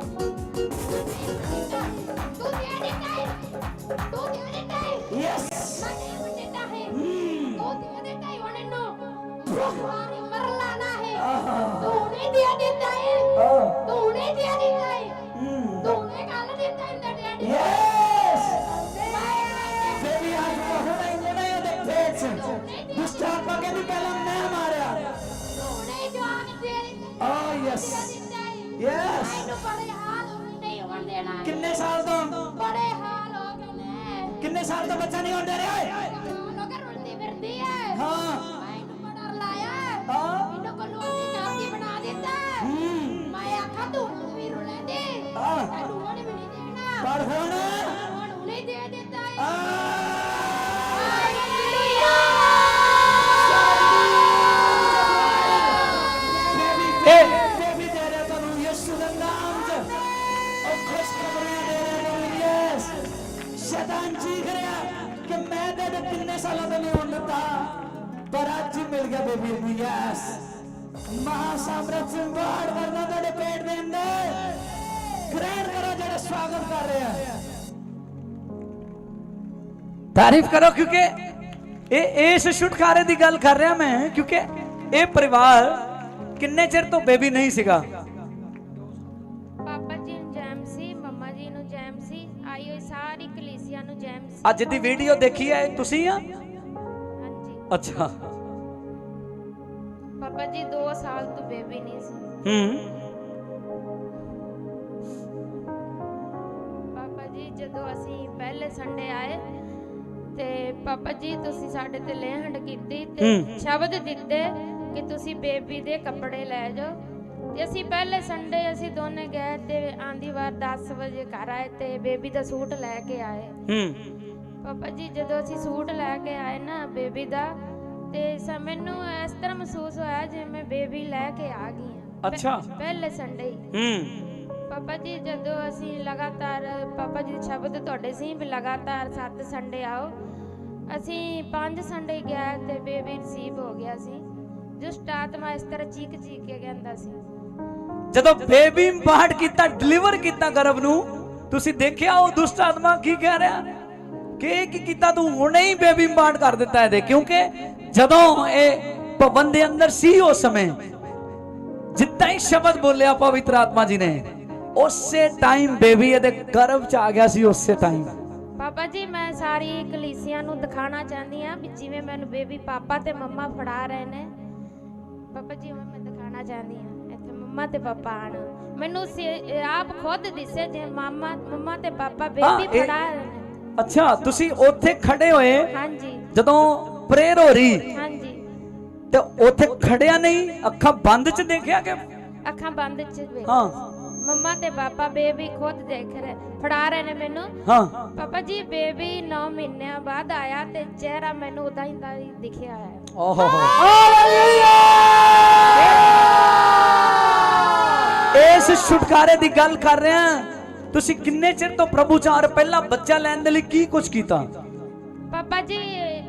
ਤੂੰ ਦੇ ਦਿੱਤਾ ਹੈ ਤੂੰ ਦੇ ਦਿੱਤਾ ਹੈ ਯੈਸ ਮੈਂ ਨਹੀਂ ਦਿੱਤਾ ਹੈ। ਕਿੰਨੇ ਸਾਲ ਤੋਂ? ਬੜੇ ਹਾਲ ਹੋ ਗਏ ਨੇ। ਕਿੰਨੇ ਸਾਲ ਤੋਂ ਬੱਚਾ ਨਹੀਂ ਹੁੰਦੇ ਰਿਹਾ? ਲੋਕਾਂ ਰੁਲਦੀ ਫਿਰਦੀ ਹੈ। ਹਾਂ ਮੈਨੂੰ ਬੜਾ ਲਾਇਆ ਹੈ ਹਾਂ। ਮੈਨੂੰ ਕੋਲੋਂ ਦੀ ਕਾਪੀ ਬਣਾ ਦਿੱਤਾ ਹੈ ਹੂੰ। ਮੈਂ ਆਖਾਂ ਤੂੰ ਵੀ ਰੁਲੇ ਦੇ। ਹਾਂ। ਤੈਨੂੰ ਹੁਣ ਵੀ ਨਹੀਂ ਦੇਣਾ। ਪਰ ਹੁਣ ਹੁਣ ਯੈਸ ਸ਼ੈਤਾਨ ਚੀਖ ਰਿਹਾ ਕਿ ਮੈਂ ਤੇ ਇਹਦੇ ਕਿੰਨੇ ਸਾਲਾਂ ਤੋਂ ਨਹੀਂ ਹੋਣ ਦਿੱਤਾ ਪਰ ਅੱਜ ਹੀ ਮਿਲ ਗਿਆ ਬੇਬੀ ਨੂੰ ਯੈਸ ਮਹਾ ਸਾਮਰਾਜ ਸੰਭਾੜ ਕਰਨਾ ਤੁਹਾਡੇ ਪੇਟ ਦੇ ਅੰਦਰ ਗ੍ਰਹਿਣ ਕਰੋ ਜਿਹੜਾ ਸਵਾਗਤ ਕਰ ਰਿਹਾ ਤਾਰੀਫ ਕਰੋ ਕਿਉਂਕਿ ਇਹ ਇਸ ਛੁਟਕਾਰੇ ਦੀ ਗੱਲ ਕਰ ਰਿਹਾ ਮੈਂ ਕਿਉਂਕਿ ਇਹ ਪਰਿਵਾਰ ਕਿੰਨੇ ਚਿਰ ਤੋਂ ਬੇਬੀ ਨਹੀਂ ਸੀਗਾ ਅੱਜ ਦੀ ਵੀਡੀਓ ਦੇਖੀ ਹੈ ਤੁਸੀਂ ਆ? ਹਾਂਜੀ। ਅੱਛਾ। ਪਾਪਾ ਜੀ 2 ਸਾਲ ਤੋਂ ਬੇਬੀ ਨਹੀਂ ਸੀ। ਹੂੰ। ਪਾਪਾ ਜੀ ਜਦੋਂ ਅਸੀਂ ਪਹਿਲੇ ਸੰਡੇ ਆਏ ਤੇ ਪਾਪਾ ਜੀ ਤੁਸੀਂ ਸਾਡੇ ਤੇ ਲਹਿੰਡ ਕੀਤੀ ਤੇ। ਸ਼ਬਦ ਦਿੱਤੇ ਕਿ ਤੁਸੀਂ ਬੇਬੀ ਦੇ ਕੱਪੜੇ ਲੈ ਜਾਓ। ਤੇ ਅਸੀਂ ਪਹਿਲੇ ਸੰਡੇ ਅਸੀਂ ਦੋਨੇ ਗਏ ਤੇ ਆਂਦੀ ਵਾਰ 10 ਵਜੇ ਘਰ ਆਏ ਤੇ ਬੇਬੀ ਦਾ ਸੂਟ ਲੈ ਕੇ ਆਏ। ਹੂੰ। ਪਾਪਾ ਜੀ ਜਦੋਂ ਅਸੀਂ ਸੂਟ ਲੈ ਕੇ ਆਏ ਨਾ ਬੇਬੀ ਦਾ ਤੇ ਸ ਮੈਨੂੰ ਇਸ ਤਰ੍ਹਾਂ ਮਹਿਸੂਸ ਹੋਇਆ ਜਿਵੇਂ ਬੇਬੀ ਲੈ ਕੇ ਆ ਗਈ ਪਹਿ- ਅੱਛਾ। ਪਹਿਲੇ ਸੰਡੇ ਹੀ। ਹੂੰ। ਪਾਪਾ ਜੀ ਜਦੋਂ ਅਸੀਂ ਲਗਾਤਾਰ ਪਾਪਾ ਜੀ ਦੇ ਸ਼ਬਦ ਤੁਹਾਡੇ ਸੀ ਵੀ ਲਗਾਤਾਰ 7 ਸੰਡੇ ਆਓ ਅਸੀਂ 5 ਸੰਡੇ ਗਏ ਤੇ ਬੇਬੀ ਰਿਸੀਵ ਹੋ ਗਿਆ ਸੀ। ਜਸਟ ਆਤਮਾ ਇਸ ਤਰ੍ਹਾਂ ਚੀਕ ਚੀਕ ਕੇ ਕਹਿੰਦਾ ਸੀ। ਜਦੋਂ ਬੇਬੀ ਬਾਹਰ ਕੀਤਾ, ਡਿਲੀਵਰ ਕੀਤਾ ਗਰਭ ਨੂੰ, ਤੁਸੀਂ ਦੇਖਿਆ ਉਹ ਦੁਸ਼ਟ ਆਤਮਾ ਕੀ ਕਹਿ ਰਿਹਾ? ਕਿ ਕੀ ਕੀਤਾ ਤੂੰ? ਹੁਣੇ ਹੀ ਬੇਬੀ ਬਾਹਰ ਕਰ ਦਿੱਤਾ ਇਹਦੇ। ਕਿਉਂਕਿ ਜਦੋਂ ਇਹ ਭਵਨ ਦੇ ਅੰਦਰ ਸੀ ਉਸ ਸਮੇਂ, ਜਿੱਦਾਂ ਹੀ ਸ਼ਬਦ ਬੋਲਿਆ ਪਵਿੱਤਰ ਆਤਮਾ ਜੀ ਨੇ, ਉਸੇ ਟਾਈਮ ਬੇਬੀ ਇਹਦੇ ਗਰਭ ਚ ਆ ਗਿਆ ਸੀ, ਉਸੇ ਟਾਈਮ ਪਾਪਾ ਜੀ, ਮੈਂ ਸਾਰੀ ਕਲੀਸਿਆਂ ਨੂੰ ਦਿਖਾਣਾ ਚਾਹੁੰਦੀ ਆ ਵੀ ਜਿਵੇਂ ਮੈਨੂੰ ਬੇਬੀ ਪਾਪਾ ਤੇ ਮੰਮਾ ਫੜਾ ਰਹੇ ਨੇ। ਪਾਪਾ ਜੀ ਹੁਣ ਮੈਂ ਦਿਖਾਣਾ ਚਾਹੁੰਦੀ ਆ ਮੰਮਾ ਤੇ ਪਾਪਾ ਆਣ। ਮੈਨੂੰ ਸੇ- ਆਪ ਖੁਦ ਦਿਸੇ ਜੇ ਮਾਮਾ ਮੰਮਾ ਤੇ ਪਾਪਾ ਹਾਂ, ਬੇਬੀ ਇਹ- ਫੜਾ ਰਹੇ ਨੇ। ਅੱਛਾ ਤੁਸੀਂ ਉੱਥੇ ਖੜੇ ਹੋਏ? ਹਾਂਜੀ। ਜਦੋਂ ਪ੍ਰੇਅਰ ਹੋ ਰਹੀ? ਹਾਂਜੀ। ਤੇ ਉੱਥੇ ਖੜਿਆ ਨਹੀਂ? ਅੱਖਾਂ ਬੰਦ ਚ ਦੇਖਿਆ ਕਿ ਅੱਖਾਂ ਬੰਦ ਚ ਵੇਖ। ਹਾਂ। ਮੰਮਾ ਤੇ ਪਾਪਾ ਬੇਬੀ ਖੁਦ ਦੇਖ ਰਹੇ ਫੜਾ ਰਹੇ ਨੇ ਮੈਨੂੰ। ਹਾਂ। ਪਾਪਾ ਜੀ ਬੇਬੀ 9 ਮਹੀਨਿਆਂ ਬਾਅਦ ਆਇਆ ਤੇ ਚਿਹਰਾ ਮੈਨੂੰ ਉਦਾਂ ਹੀ ਦਾ ਹੀ ਦਿਖਿਆ ਹੈ ਓਹੋ ਇਸ ਛੁਟਕਾਰੇ ਦੀ ਗੱਲ ਕਰ ਰਹੇ ਹਾਂ ਤੁਸੀਂ ਕਿੰਨੇ ਚਿਰ ਤੋਂ ਪ੍ਰਭੂ ਚਾਰ ਪਹਿਲਾਂ ਬੱਚਾ ਲੈਣ ਦੇ ਲਈ ਕੀ ਕੁਝ ਕੀਤਾ? ਪਾਪਾ ਜੀ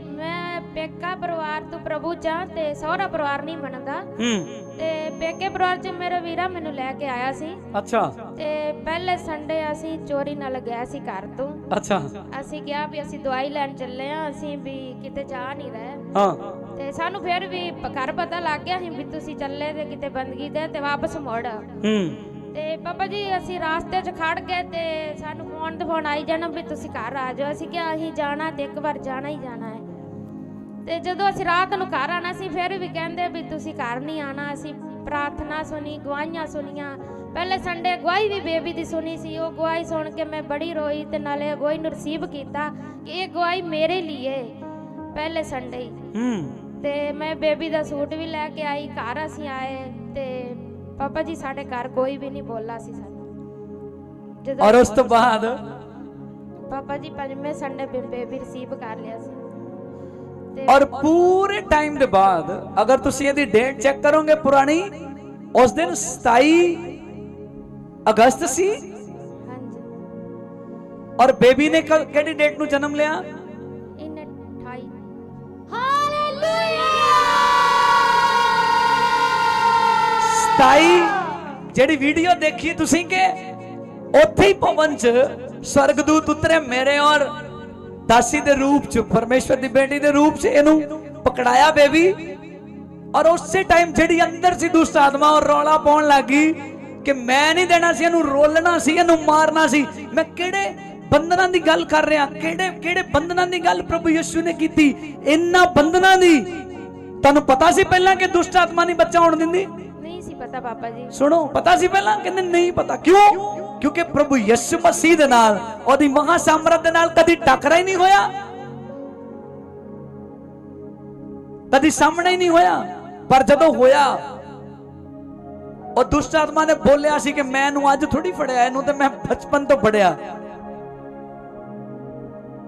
ਮੈਂ ਪੇਕਾ ਪਰਿਵਾਰ ਤੋਂ ਪ੍ਰਭੂ ਚਾਹ ਤੇ ਸਹੁਰਾ ਪਰਿਵਾਰ ਨਹੀਂ ਮੰਨਦਾ। ਹੂੰ। ਤੇ ਪੇਕੇ ਪਰਿਵਾਰ ਚ ਮੇਰਾ ਵੀਰਾ ਮੈਨੂੰ ਲੈ ਕੇ ਆਇਆ ਸੀ। ਅੱਛਾ। ਤੇ ਪਹਿਲੇ ਸੰਡੇ ਅਸੀਂ ਚੋਰੀ ਨਾਲ ਗਏ ਸੀ ਘਰ ਤੋਂ। ਅੱਛਾ। ਅਸੀਂ ਕਿਹਾ ਵੀ ਅਸੀਂ ਦਵਾਈ ਲੈਣ ਚੱਲੇ ਆ ਅਸੀਂ ਵੀ ਕਿਤੇ ਜਾ ਨਹੀਂ ਰਹੇ। ਹਾਂ। ਤੇ ਸਾਨੂੰ ਫਿਰ ਵੀ ਘਰ ਪਤਾ ਲੱਗ ਗਿਆ ਸੀ ਵੀ ਤੁਸੀਂ ਚੱਲੇ ਤੇ ਕਿਤੇ ਬੰਦਗੀ ਤੇ ਤੇ ਵਾਪਸ ਮੁੜ। ਹੂੰ। ਤੇ ਪਾਪਾ ਜੀ ਅਸੀਂ ਰਾਸਤੇ 'ਚ ਖੜ ਗਏ ਤੇ ਸਾਨੂੰ ਫੋਨ ਤੇ ਫੋਨ ਆਈ ਜਾਣਾ ਵੀ ਤੁਸੀਂ ਘਰ ਆ ਜਾਓ। ਅਸੀਂ ਕਿਹਾ ਅਸੀਂ ਜਾਣਾ ਤੇ ਇੱਕ ਵਾਰ ਜਾਣਾ ਹੀ ਜਾਣਾ ਹੈ। ਤੇ ਜਦੋਂ ਅਸੀਂ ਰਾਤ ਨੂੰ ਘਰ ਆਣਾ ਸੀ ਫਿਰ ਵੀ ਕਹਿੰਦੇ ਵੀ ਤੁਸੀਂ ਘਰ ਨਹੀਂ ਆਣਾ ਅਸੀਂ ਪ੍ਰਾਰਥਨਾ ਸੁਣੀ ਗਵਾਹੀਆਂ ਸੁਣੀਆਂ। ਪਹਿਲੇ ਸੰਡੇ ਗਵਾਹੀ ਵੀ ਬੇਬੀ ਦੀ ਸੁਣੀ ਸੀ। ਉਹ ਗਵਾਹੀ ਸੁਣ ਕੇ ਮੈਂ ਬੜੀ ਰੋਈ ਤੇ ਨਾਲੇ ਗਵਾਹੀ ਨੂੰ ਰਿਸੀਵ ਕੀਤਾ ਕਿ ਇਹ ਗਵਾਹੀ ਮੇਰੇ ਲਈ ਹੈ ਪਹਿਲੇ ਸੰਡੇ ਹੀ। ਹੂੰ ਤੇ ਮੈਂ ਬੇਬੀ ਦਾ ਸੂਟ ਵੀ ਲੈ ਕੇ ਆਈ ਘਰ ਅਸੀਂ ਆਏ। ਪਾਪਾ ਜੀ ਸਾਡੇ ਘਰ ਕੋਈ ਵੀ ਨਹੀਂ ਬੋਲਾ ਸੀ ਸਾਨੂੰ। ਜਦੋਂ ਔਰ ਉਸ ਤੋਂ ਬਾਅਦ? ਪਾਪਾ ਜੀ ਪੰਜਵੇਂ ਸੰਡੇ ਬੇਬੀ ਰਿਸੀਵ ਕਰ ਲਿਆ ਸੀ। ਔਰ ਪੂਰੇ ਟਾਈਮ ਦੇ ਬਾਅਦ ਅਗਰ ਤੁਸੀਂ ਇਹਦੀ ਡੇਟ ਚੈੱਕ ਕਰੋਗੇ ਪੁਰਾਣੀ ਉਸ ਦਿਨ 27 ਅਗਸਤ ਸੀ? ਹਾਂਜੀ। ਔਰ ਬੇਬੀ ਨੇ ਕਿਹੜੀ ਡੇਟ ਨੂੰ ਜਨਮ ਲਿਆ? 27 ਜਿਹੜੀ ਵੀਡੀਓ ਦੇਖੀ ਤੁਸੀਂ ਕਿ? ਉੱਥੇ ਹੀ ਭਵਨ 'ਚ ਸਵਰਗਦੂਤ ਉਤਰੇ ਮੇਰੇ ਔਰ ਦਾਸੀ ਦੇ ਰੂਪ 'ਚ, ਪਰਮੇਸ਼ਵਰ ਦੀ ਬੇਟੀ ਦੇ ਰੂਪ 'ਚ ਇਹਨੂੰ ਪਕੜਾਇਆ ਬੇਬੀ। ਔਰ ਉਸੇ ਟਾਈਮ ਜਿਹੜੀ ਅੰਦਰ ਸੀ ਦੁਸ਼ਟ ਆਤਮਾ ਔਰ ਰੌਲਾ ਪਾਉਣ ਲੱਗੀ ਕਿ ਮੈਂ ਨਹੀਂ ਦੇਣਾ ਸੀ, ਇਹਨੂੰ ਰੋਲਣਾ ਸੀ, ਇਹਨੂੰ ਮਾਰਨਾ ਸੀ। ਮੈਂ ਕਿਹੜੇ ਬੰਧਨਾਂ ਦੀ ਗੱਲ ਕਰ ਰਿਹਾ? ਕਿਹੜੇ ਕਿਹੜੇ ਬੰਧਨਾਂ ਦੀ ਗੱਲ ਪ੍ਰਭੂ ਯਿਸੂ ਨੇ ਕੀਤੀ? ਇੰਨਾ ਬੰਧਨਾਂ ਦੀ। ਤੁਹਾਨੂੰ ਪਤਾ ਸੀ ਪਹਿਲਾਂ ਕਿ ਦੁਸ਼ਟ ਆਤਮਾ ਨਹੀਂ ਬੱਚਾ ਹੋਣ ਦਿੰਦੀ? ਪਤਾ ਪਾਪਾ ਜੀ? ਸੁਣੋ, ਪਤਾ ਸੀ ਪਹਿਲਾਂ? ਕਹਿੰਦੇ ਨਹੀਂ ਪਤਾ। ਕਿਉਂ? ਕਿਉਂਕਿ ਪ੍ਰਭੂ ਯਿਸੂ ਮਸੀਹ ਦੇ ਨਾਲ, ਉਹਦੀ ਮਹਾ ਸਾਮਰਥ ਦੇ ਨਾਲ ਕਦੀ ਟਕਰਾ ਹੀ ਨਹੀਂ ਹੋਇਆ। ਕਦੀ ਸਾਹਮਣੇ ਹੀ ਨਹੀਂ ਹੋਇਆ। ਪਰ ਜਦੋਂ ਹੋਇਆ, ਉਹ ਦੁਸ਼ਟ ਆਤਮਾ ਨੇ ਬੋਲਿਆ ਸੀ ਕਿ ਮੈਂ ਇਹਨੂੰ ਅੱਜ ਥੋੜੀ ਫੜਿਆ, ਇਹਨੂੰ ਤੇ ਮੈਂ ਬਚਪਨ ਤੋਂ ਫੜਿਆ।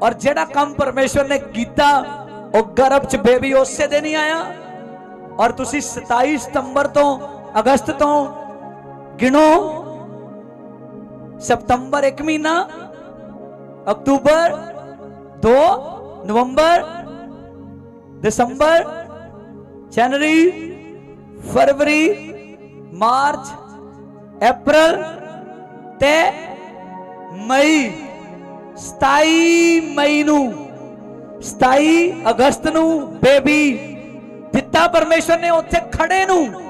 ਔਰ ਜਿਹੜਾ ਕੰਮ ਪਰਮੇਸ਼ਵਰ ਨੇ ਕੀਤਾ, ਉਹ ਗਰਭ ਚ ਬੇਬੀ ਉਸੇ ਦਿਨ ਹੀ ਆਇਆ। ਔਰ ਤੁਸੀਂ 27 ਸਤੰਬਰ ਤੋਂ ਅਗਸਤ ਤੋਂ ਗਿਣੋ। ਸਤੰਬਰ 1 ਮਹੀਨਾ, ਅਕਤੂਬਰ 2 ਨਵੰਬਰ ਦਸੰਬਰ, ਜਨਵਰੀ, ਫਰਵਰੀ, ਮਾਰਚ, ਅਪ੍ਰੈਲ ਤੇ ਮਈ। 27 ਮਈ ਨੂੰ 27 ਅਗਸਤ ਨੂੰ ਬੇਬੀ ਦਿੱਤਾ ਪਰਮੇਸ਼ਰ ਨੇ ਉੱਥੇ ਖੜੇ ਨੂੰ।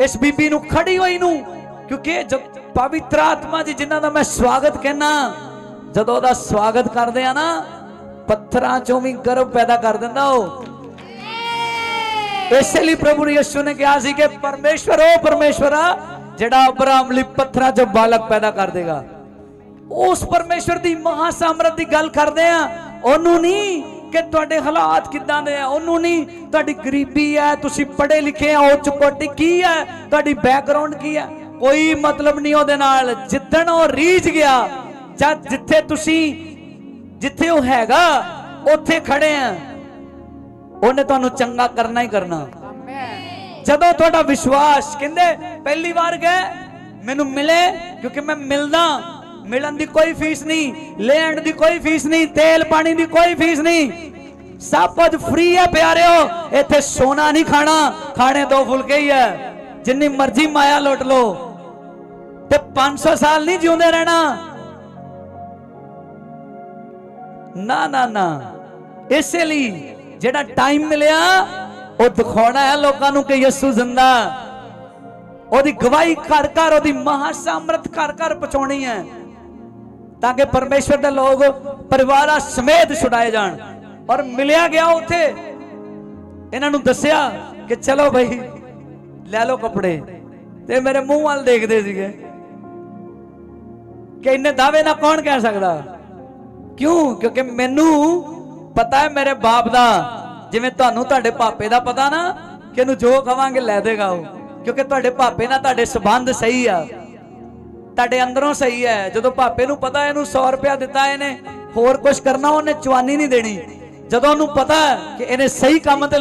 ਇਸ ਬੀਬੀ ਨੂੰ ਖੜੀ ਹੋਈ ਨੂੰ ਕਿਉਂਕਿ ਜਦ ਪਵਿੱਤਰ ਆਤਮਾ ਜੀ ਜਿਨ੍ਹਾਂ ਦਾ ਮੈਂ ਸਵਾਗਤ ਕਹਿਣਾ ਜਦੋਂ ਉਹਦਾ ਸਵਾਗਤ ਕਰਦੇ ਆ ਨਾ ਪੱਥਰਾਂ ਚੋਂ ਵੀ ਗਰਭ ਪੈਦਾ ਕਰ ਦਿੰਦਾ ਉਹ। ਇਸੇ ਲਈ ਪ੍ਰਭੂ ਯਿਸੂ ਨੇ ਕਿਹਾ ਸੀ ਕਿ ਪਰਮੇਸ਼ਵਰ ਉਹ ਪਰਮੇਸ਼ਵਰ ਆ ਜਿਹੜਾ ਅਬਰਾਮ ਲਈ ਪੱਥਰਾਂ ਚੋਂ ਬਾਲਕ ਪੈਦਾ ਕਰ ਦੇਗਾ। ਉਸ ਪਰਮੇਸ਼ਵਰ ਦੀ ਮਹਾ ਸਾਮਰਥ ਦੀ ਗੱਲ ਕਰਦੇ ਆ ਉਹਨੂੰ ਨਹੀਂ ਕਿ ਤੁਹਾਡੇ ਹਾਲਾਤ ਕਿੱਦਾਂ ਦੇ ਆ? ਉਹਨੂੰ ਨਹੀਂ, ਤੁਹਾਡੀ ਗਰੀਬੀ ਹੈ, ਤੁਸੀਂ ਪੜ੍ਹੇ ਲਿਖੇ ਆ ਉੱਚ ਕੋਟੀ ਕੀ ਹੈ? ਤੁਹਾਡੀ ਬੈਕਗ੍ਰਾਉਂਡ ਕੀ ਹੈ? ਕੋਈ ਮਤਲਬ ਨਹੀਂ ਉਹਦੇ ਨਾਲ। ਜਿੱਦਣ ਉਹ ਰੀਝ ਗਿਆ ਜਦ ਜਿੱਥੇ ਤੁਸੀਂ, ਜਿੱਥੇ ਉਹ ਹੈਗਾ, ਉੱਥੇ ਖੜੇ ਆ, ਉਹਨੇ ਤੁਹਾਨੂੰ ਚੰਗਾ ਕਰਨਾ ਹੀ ਕਰਨਾ। ਜਦੋਂ ਤੁਹਾਡਾ ਵਿਸ਼ਵਾਸ, ਕਹਿੰਦੇ, ਪਹਿਲੀ ਵਾਰ ਗਏ, ਮੈਨੂੰ ਮਿਲੇ, ਕਿਉਂਕਿ ਮੈਂ ਮਿਲਦਾ ਮਿਲਣ ਦੀ ਕੋਈ ਫੀਸ ਨਹੀਂ, ਲੈਣ ਦੀ ਕੋਈ ਫੀਸ ਨਹੀਂ, ਤੇਲ ਪਾਣੀ ਦੀ ਕੋਈ ਫੀਸ ਨਹੀਂ। ਸਭ ਕੁਝ ਫ੍ਰੀ ਹੈ ਪਿਆਰਿਓ, ਇੱਥੇ ਸੋਨਾ ਨਹੀਂ ਖਾਣਾ, ਖਾਣੇ ਦੋ ਫੁਲਕੇ ਹੀ ਹੈ। ਜਿੰਨੀ ਮਰਜ਼ੀ ਮਾਇਆ ਲੁੱਟ ਲੋ ਤੇ 500 ਸਾਲ ਨਹੀਂ ਜਿਉਂਦੇ ਰਹਿਣਾ। ਨਾ ਨਾ ਨਾ। ਇਸੇ ਲਈ ਜਿਹੜਾ ਟਾਈਮ ਮਿਲਿਆ, ਉਹ ਦਿਖਾਉਣਾ ਹੈ ਲੋਕਾਂ ਨੂੰ ਕਿ ਯਿਸੂ ਜ਼ਿੰਦਾ। ਉਹਦੀ ਗਵਾਹੀ ਘਰ ਘਰ ਉਹਦੀ ਮਹਾ ਸਾਮਰਥ ਘਰ ਘਰ ਪਹੁੰਚਾਉਣੀ ਹੈ। ਤਾਂ ਕਿ ਪਰਮੇਸ਼ਵਰ ਦੇ ਲੋਕ ਪਰਿਵਾਰਾਂ ਸਮੇਤ ਛੁਡਾਏ ਜਾਣ। ਔਰ ਮਿਲਿਆ ਗਿਆ ਉੱਥੇ। ਇਹਨਾਂ ਨੂੰ ਦੱਸਿਆ ਕਿ ਚਲੋ ਭਾਈ ਲੈ ਲਓ ਕੱਪੜੇ। ਤੇ ਮੇਰੇ ਮੂੰਹ ਵੱਲ ਦੇਖਦੇ ਸੀਗੇ। ਕਿ ਇੰਨੇ ਦਾਅਵੇ ਨਾਲ ਕੌਣ ਕਹਿ ਸਕਦਾ? ਕਿਉਂ? ਕਿਉਂਕਿ ਮੈਨੂੰ ਪਤਾ ਹੈ ਮੇਰੇ ਬਾਪ ਦਾ। ਜਿਵੇਂ ਤੁਹਾਨੂੰ ਤੁਹਾਡੇ ਪਾਪੇ ਦਾ ਪਤਾ ਨਾ, ਕਿ ਇਹਨੂੰ ਜੋ ਕਵਾਂਗੇ ਲੈ ਦੇਗਾ ਉਹ। ਕਿਉਂਕਿ ਤੁਹਾਡੇ ਪਾਪੇ ਨਾਲ ਤੁਹਾਡੇ ਸਬੰਧ ਸਹੀ ਆ। ਤੁਹਾਡੇ ਅੰਦਰੋਂ ਸਹੀ ਹੈ। ਜਦੋਂ ਭਾਪੇ ਨੂੰ ਪਤਾ ਇਹਨੂੰ 100 ਰੁਪਇਆ ਦਿੱਤਾ ਇਹਨੇ, ਹੋਰ ਕੁਝ ਕਰਨਾ ਉਹਨੇ, ਚਵਾਨੀ ਨਹੀਂ ਦੇਣੀ। ਜਦੋਂ ਉਹਨੂੰ ਪਤਾ ਕਿ ਇਹਨੇ ਸਹੀ ਕੰਮ ਤੇ